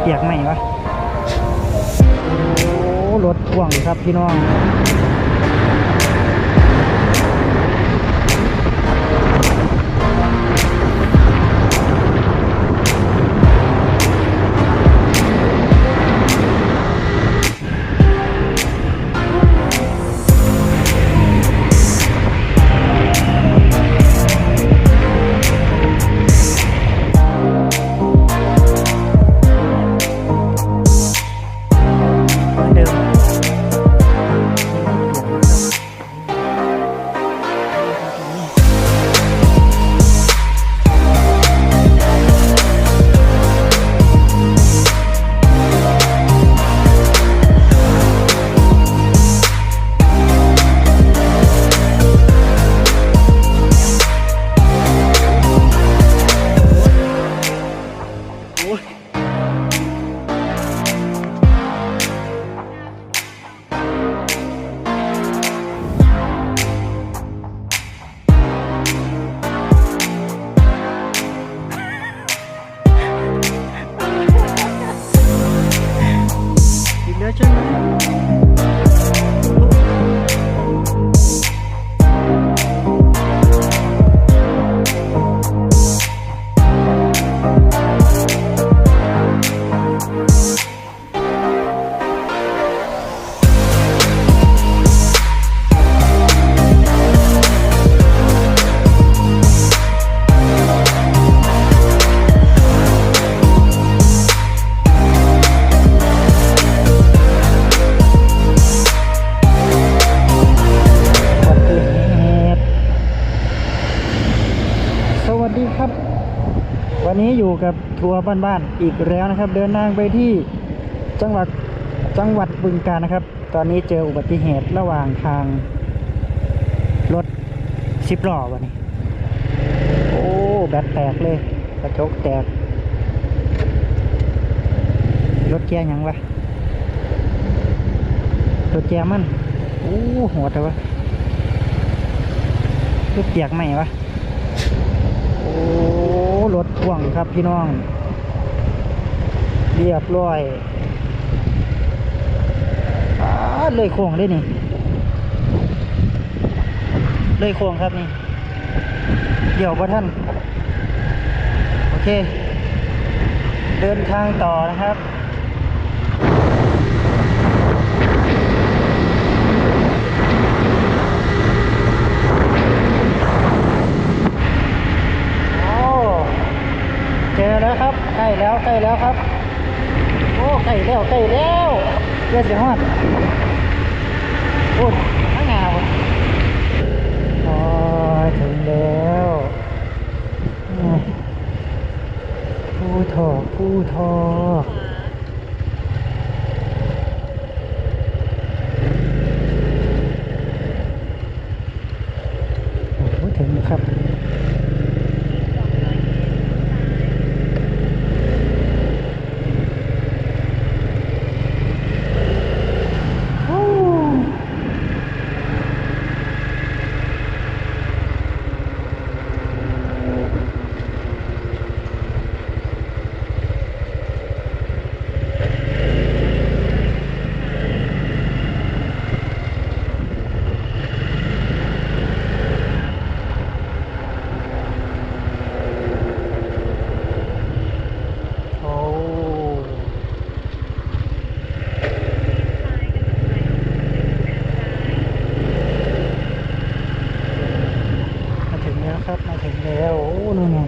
เปียกไหมวะ โอ้รถพ่วงครับพี่น้อง ทัวร์บ้านๆอีกแล้วนะครับ เดินทางไปที่จังหวัดจังหวัดบึงกาฬนะครับ ตอนนี้เจออุบัติเหตุระหว่างทางรถสิบล้อวันนี้ โอ้แบตแตกเลยกระจกแตก รถแกยังวะรถแก้มันโอ้หัวแต่วะรถเปียกไหมวะ ถพ่วงครับพี่น้อง เรียบร้อยเลยโค้งได้นี่ เลยโค้งครับนี่ เดี๋ยวพระท่าน โอเค เดินทางต่อนะครับ โอ้้วครับ ใกล้แล้วใกล้แล้วครับ โอ้ใกล้แล้วใกล้แล้วเพื่อจะฮอดโอ้ข้างหน้าวโอ้ถึงแล้วผู้ทอผู้ทอโอ้โหถึงแล้วครับ โอ้โอ้มาถึงแล้วครับ มาถึงแล้ว โอ้นู่นไง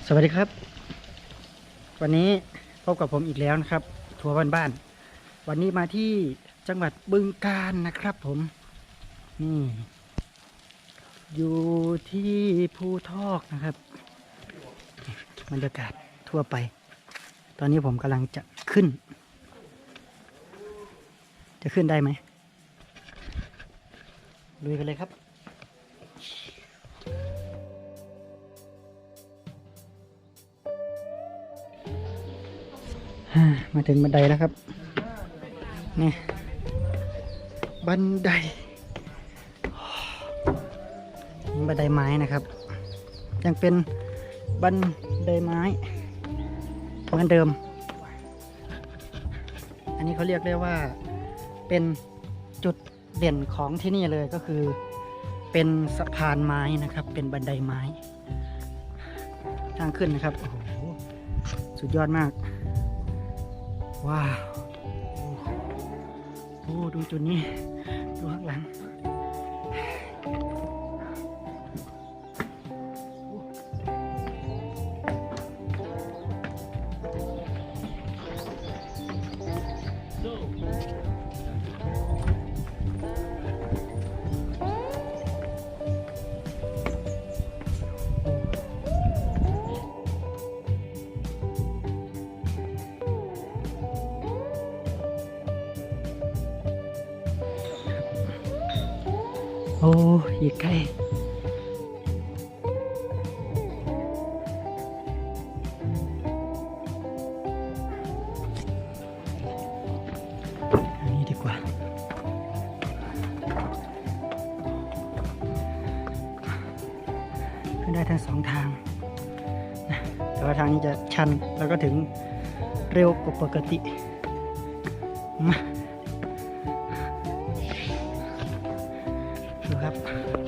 ส วัสดีครับ วันนี้พบกับผมอีกแล้วนะครับ ทัวร์บ้านๆวันนี้มาที่จังหวัดบึงกาฬนะครับผม นี่ อยู่ที่ภูทอกนะครับบรรยากาศทั่วไป ตอนนี้ผมกำลังจะขึ้น จะขึ้นได้ไหมลุยกันเลยครับ มาถึงบันไดแล้วครับ นี่ บันได บันไดไม้นะครับ ยังเป็นบันไดไม้เหมือนเดิม อันนี้เขาเรียกได้ว่าเป็นจุดเด่นของที่นี่เลยก็คือ เป็นสะพานไม้นะครับ เป็นบันไดไม้ ทางขึ้นนะครับโอ้โหสุดยอดมาก ว้าว โอ้ ดูจุดนี้ ดูข้างหลังโอีกไกลอันนี้ดีกว่าขึ้นได้ทั้งสองทางนะแต่ว่าทางนี้จะชันแล้วก็ถึงเร็วกว่าปกติ ครับ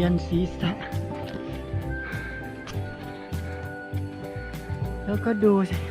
วียนศีรษะ แล้วก็ดูสิ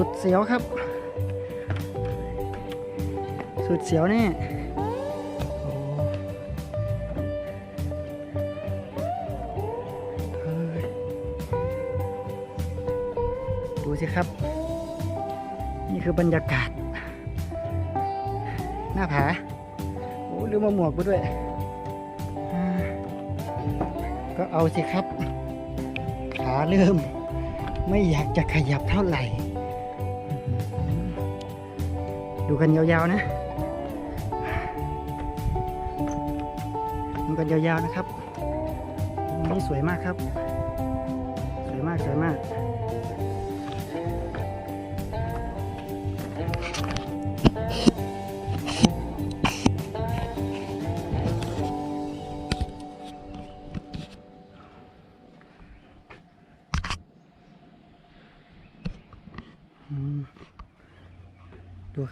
สุดเสียวครับ สุดเสียวแน่ยดูสิครับ นี่คือบรรยากาศ หน้าผาโอ้ลืมมาหมวกไปด้วย ก็เอาสิครับ ขาเริ่มไม่อยากจะขยับเท่าไหร่ ดูกันยาวๆนะดูกันยาวๆนะครับนี้สวยมากครับ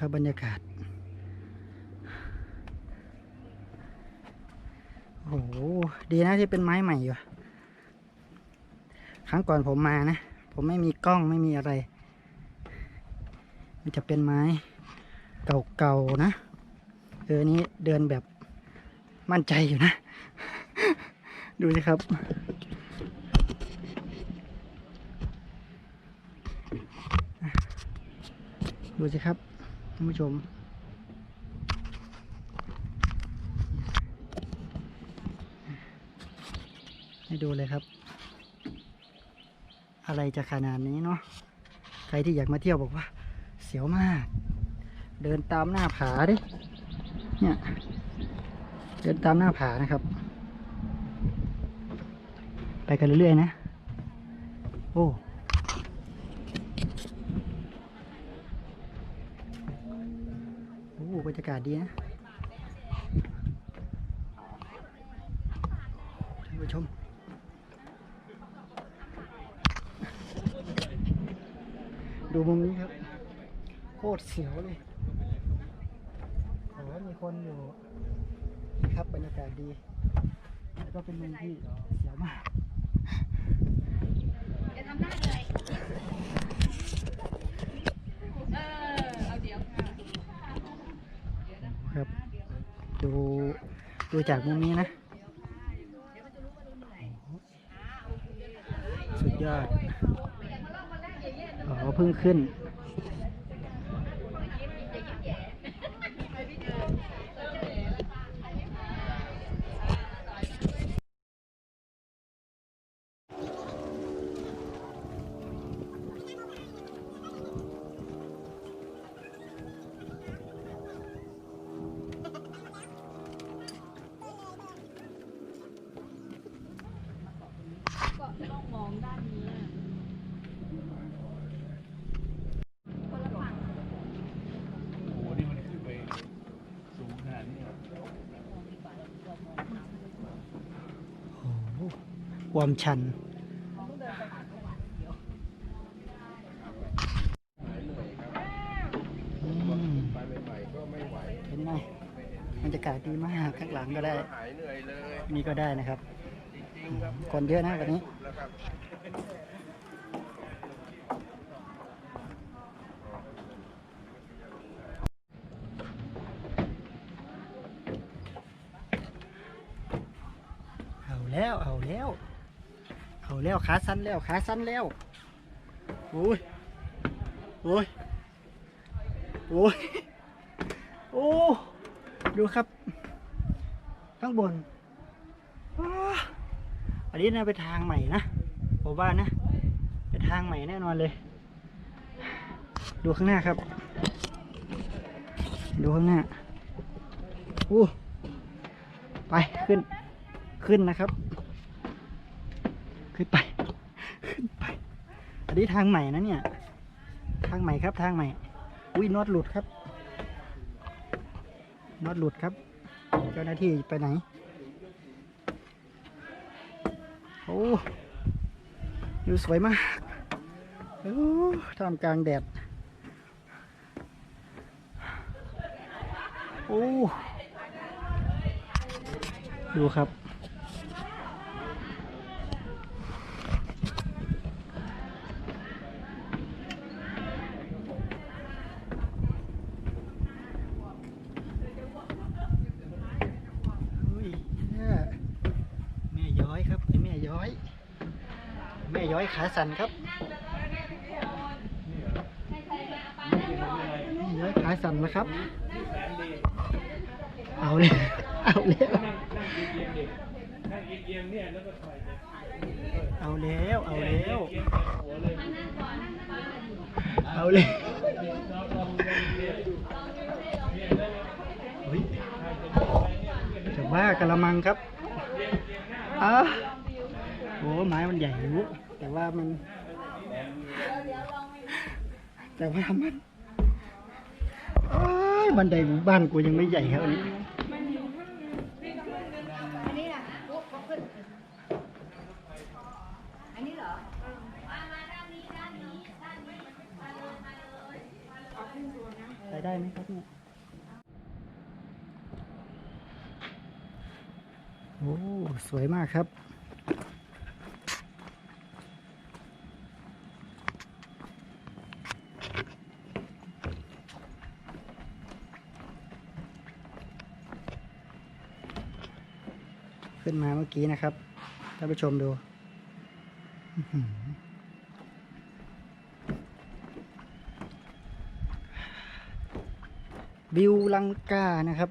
ดูครับบรรยากาศ โอ้โห ดีนะที่เป็นไม้ใหม่อยู่ ครั้งก่อนผมมานะ ผมไม่มีกล้องไม่มีอะไร มันจะเป็นไม้เก่าๆนะ เออ นี้เดินแบบมั่นใจอยู่นะ ดูสิครับดูสิครับ ท่านผู้ชม ให้ดูเลยครับ อะไรจะขนาดนี้เนาะใครที่อยากมาเที่ยวบอกว่า เสียวมาก เดินตามหน้าผาดิเนี่ยเดินตามหน้าผานะครับ ไปกันเรื่อยๆนะ โอ้ โอ้บ รยากาศดีนะท่านผู้ชมดูมุมนี้ครับ โคตรเสียวเลยโอ้โหมีคนอยู่ ครับบรรยากาศดี แล้วก็เป็นมุมที่เสียวมาก จะทำหน้าเลยเออ เอาเดี๋ยวค่ะ ครับ ดู ดูจากมุมนี้นะ สุดยอดอ๋อเพิ่งขึ้น ความชันอืมไปใหม่ๆก็ไม่ไหวเห็นไหมบรรยากาศดีมากข้างหลังก็ได้ นี่ก็ได้นะครับ คนเยอะนะวันนี้แล้วเอาแล้ว เอาแล้วเล้วขาสั้นแล้วขาสั้นแล้วโอ้ยโอ้ยโอ้ยโอ้ดูครับ ข้างบนอันนี้น่าไปนทางใหม่นะผมว่านะเป็นทางใหม่แน่นอนเลย ดูข้างหน้าครับ ดูข้างหน้าอู้ไปขึ้นขึ้นนะครับ ขึ้นไป ขึ้นไป อันนี้ทางใหม่นะเนี่ย ทางใหม่ครับทางใหม่ อุ้ยน็อตหลุดครับน็อตหลุดครับ เจ้าหน้าที่ไปไหน โอ้ดูสวยมากโอ้ท่ามกลางแดด โอ้ ดูครับ อุ้ยแม่แม่ย้อยครับไอ้แม่ย้อย แม่ย้ อยขาสั่นครับแม่ย้อยขาสั่นแล้วครับเอาเลยเอาเลยเอาแล้วเอาแล้วเอาเลยจะว่ากระมังครับอ้าโอ้ไม้มันใหญ่ยู่แต่ว่ามัน แต่ว่ามันอ้ายบันไดหมู่บ้านกูยังไม่ใหญ่ครับอันนี้อันนี้ล่ะปุ๊บเขาขึ้นอันนี้เหรอไปได้ไหมครับเนี่ยโอ้ สวยมากครับ นมาเมื่อกี้นะครับท่านผู้ชมดูอื้อหือวิวลังกานะครับ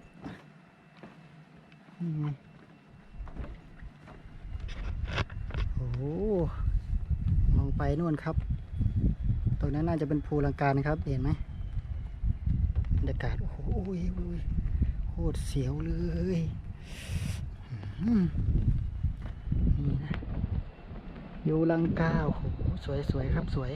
โอ้โหมองไปนู่นครับ ตรงนั้นน่าจะเป็นภูลังกานะครับ เห็นไหมบรรยากาศ โอ้โหอุ้ยโคตรเสียวเลย นี่นะยูลังกาโอ้โหสวยๆครับสวย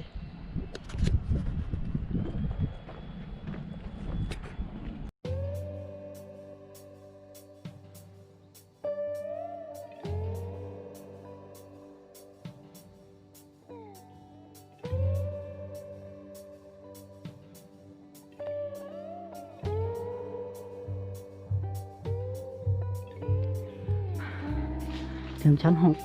ชั้นหก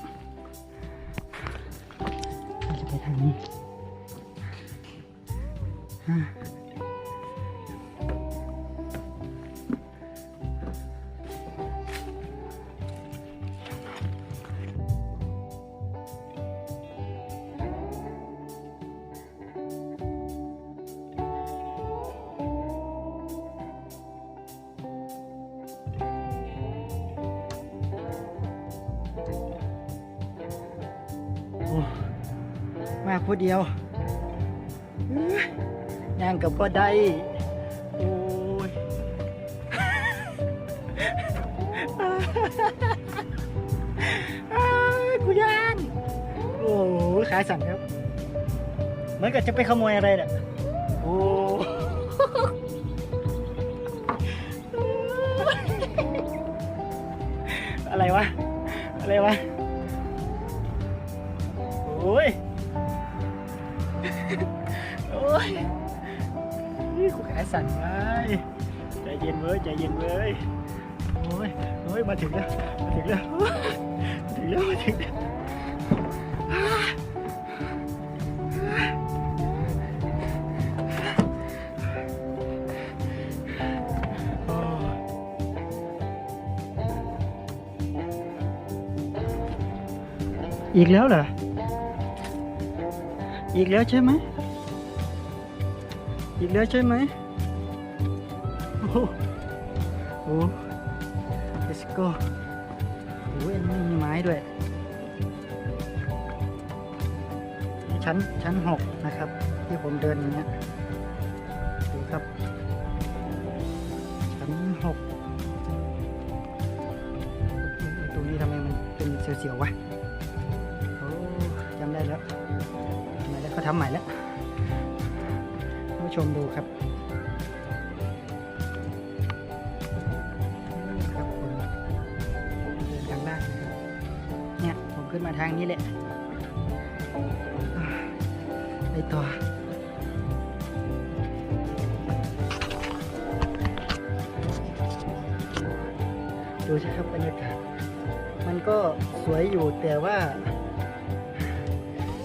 มาผู้เดียวเอ้ยย่างกับพ่ได้โอ้ยกูย่านโอ้ยขายสั่นครับเหมือนกับจะไปขโมยอะไรเนี่ยโอ้อะไรวะ อะไรวะ นี่กูขายสั่นไปใจเย็นเว้ยใจเย็นเว้ยโอ้ยโอ้ย อีกแล้วใช่ไหมอีกแล้วใช่ไหมโอ้โหโอ้ let's go โอ้ยมีไม้ด้วย ชั้นชั้นหกนะครับ ที่ผมเดินอย่างเงี้ยดูครับ ชั้นหกตรงนี้ทำไมมันเป็นเสียวๆวะโอ้จำได้แล้วทำไมแล้วเขาทำใหม่แล้ว ชมดูครับครับผมเดินทางล่างนะครับเนี่ยผมขึ้นมาทางนี้แหละไปต่อดูสิครับบรรยากาศมันก็สวยอยู่แต่ว่า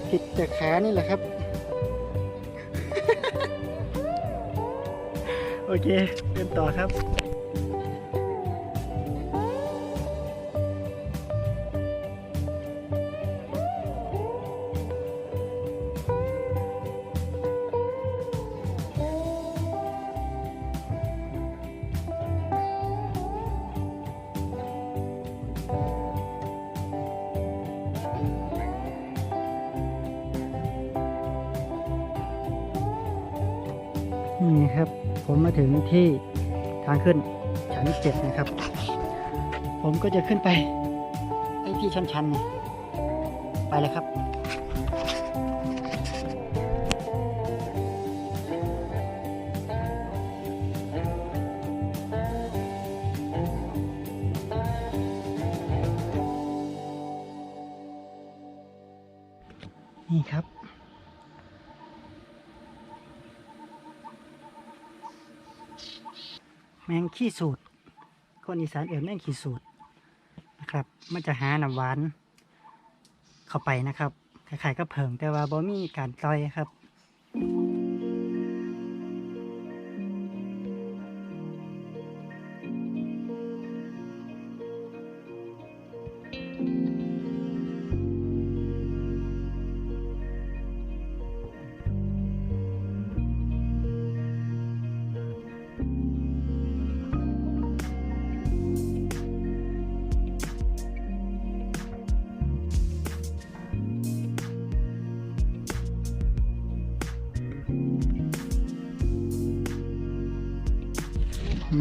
ผิดจากขานี่แหละครับ เคเดินต่อครับนี่ครับ ผมมาถึงที่ทางขึ้นชั้นเจ็ดนะครับ ผมก็จะขึ้นไปไอ้ที่ชันๆนี่ไปเลยครับ แมงขี้สูตร คนอีสานเอ่ยแมงขี้สูตรนะครับ มันจะหาน้ำหวานเข้าไปนะครับคล้ายๆก็เผิงแต่ว่าบ่มีการต่อยครับ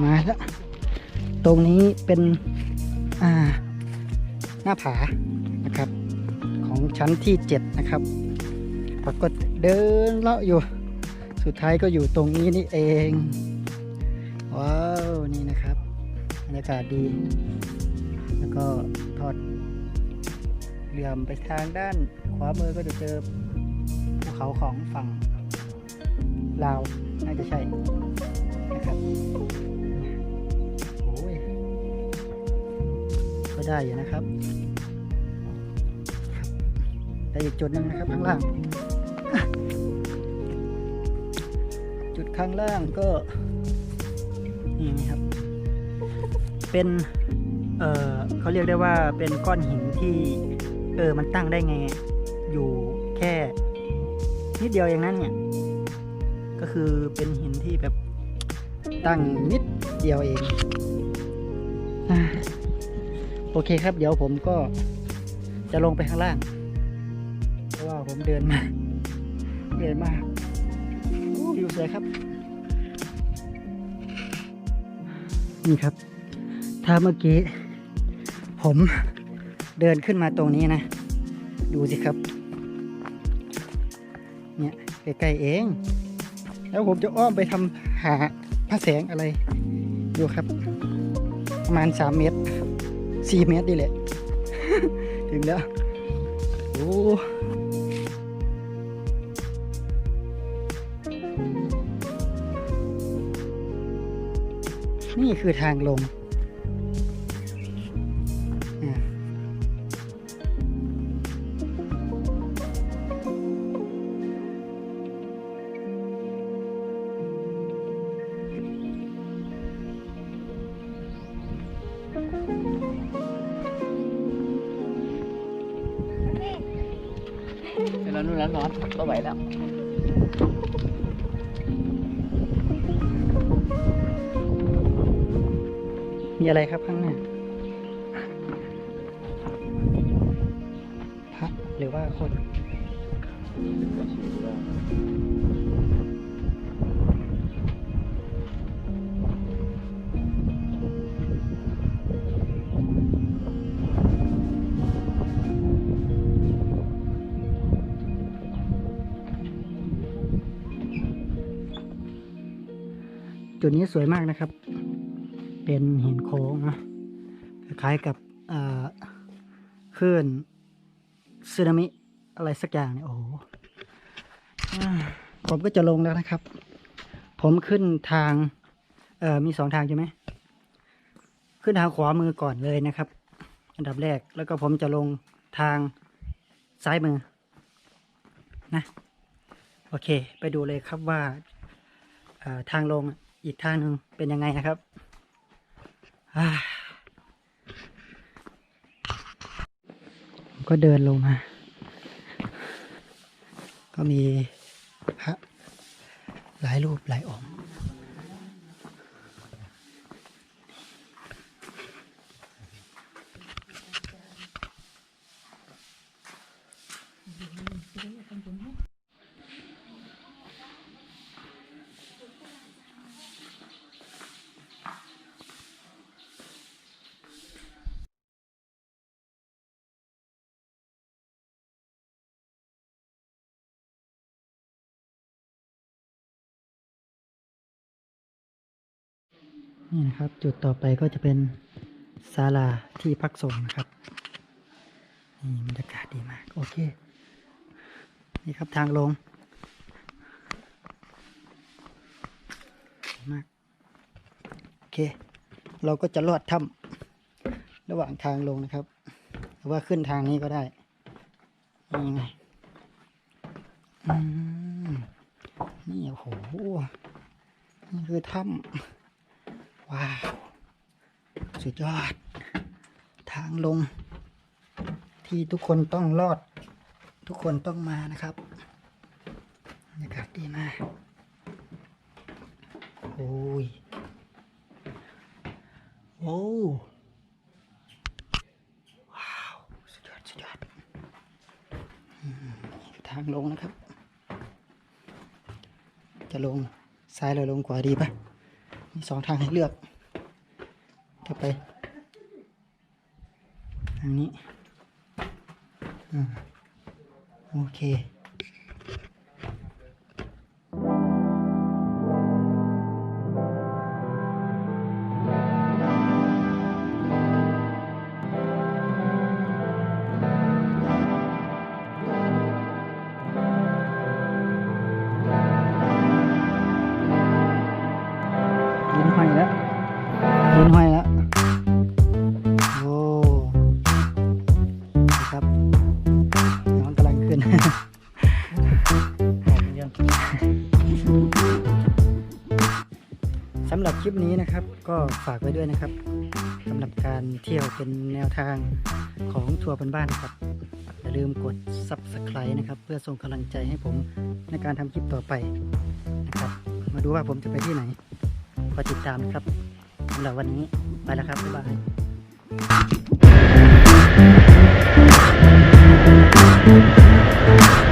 มาแล้วตรงนี้เป็นอ่าหน้าผานะครับ ของชั้นที่เจ็ดนะครับปรากฏเดินเลาะอยู่ สุดท้ายก็อยู่ตรงนี้นี่เอง ว้าว นี่นะครับบรรยากาศดี แล้วก็ทอดเรือมไปทางด้านขวามือก็จะเจอภูเขาของฝั่งลาว น่าจะใช่นะครับ ได้อยู่นะครับแต่อีกจุดหนึ่งนะครับข้างล่าง จุดข้างล่างก็นี่นะครับ เป็นเออเขาเรียกได้ว่าเป็นก้อนหินที่เออมันตั้งได้ไง อยู่แค่นิดเดียวอย่างนั้นเนี่ย ก็คือเป็นหินที่แบบตั้งนิดเดียวเองอ โอเคครับ เดี๋ยวผมก็จะลงไปข้างล่าง เพราะว่าผมเดินมาเดินมาโอ้วิวสวยครับ นี่ครับ ถ้าเมื่อกี้ ผมเดินขึ้นมาตรงนี้นะ ดูสิครับ เนี่ยใกล้ๆเอง แล้วผมจะอ้อมไปทำหาพระแสงอะไร ดูครับ ประมาณ 3 เมตร สี่เมตรนี่แหละ ถึงแล้ว โอ้นี่คือทางลง มีอะไรครับข้างหน้าพระหรือว่าคนจุดนี้สวยมากนะครับ เป็นหินโค้งนะคล้ายกับคลื่นสึนามิ อะไรสักอย่างเนี่ยโอ้โหผมก็จะลงแล้วนะครับ ผมขึ้นทางเอ่อมีสองทางใช่ไหม ขึ้นทางขวามือก่อนเลยนะครับ อันดับแรกแล้วก็ผมจะลงทางซ้ายมือ นะ โอเค ไปดูเลยครับว่าทางลงอีกทางหนึ่งเป็นยังไงนะครับ ก็เดินลงมา ก็มีพระหลายรูปหลายองค์ นี่นะครับ จุดต่อไปก็จะเป็นศาลาที่พักสงฆ์นะครับ นี่บรรยากาศดีมาก โอเค นี่ครับทางลงมาก โอเค เราก็จะลอดถ้ำระหว่างทางลงนะครับ หรือว่าขึ้นทางนี้ก็ได้นี่ไงนี่โอ้โห นี่คือถ้ำ ว้าว สุดยอด ทางลง ที่ทุกคนต้องรอด ทุกคนต้องมานะครับบรรยากาศดีมากโอ้ยโอ้ว้าว สุดยอด สุดยอดทางลงนะครับ จะลงซ้ายหรือลงขวาดีปะ มีสองทางให้เลือกจะไปทางนี้อโอเคำหรับคลิปนี้นะครับก็ฝากไว้ด้วยนะครับสำหรับการเที่ยวเป็นแนวทางของทัวร์บ้านๆครับอย่าลืมกด subscribe นะครับ เพื่อส่งกำลังใจให้ผมในการทำคลิปต่อไปนะครับ มาดูว่าผมจะไปที่ไหนคอยติดตามนะครับสำหรับวันนี้ไปแล้วครับบ๊ายบาย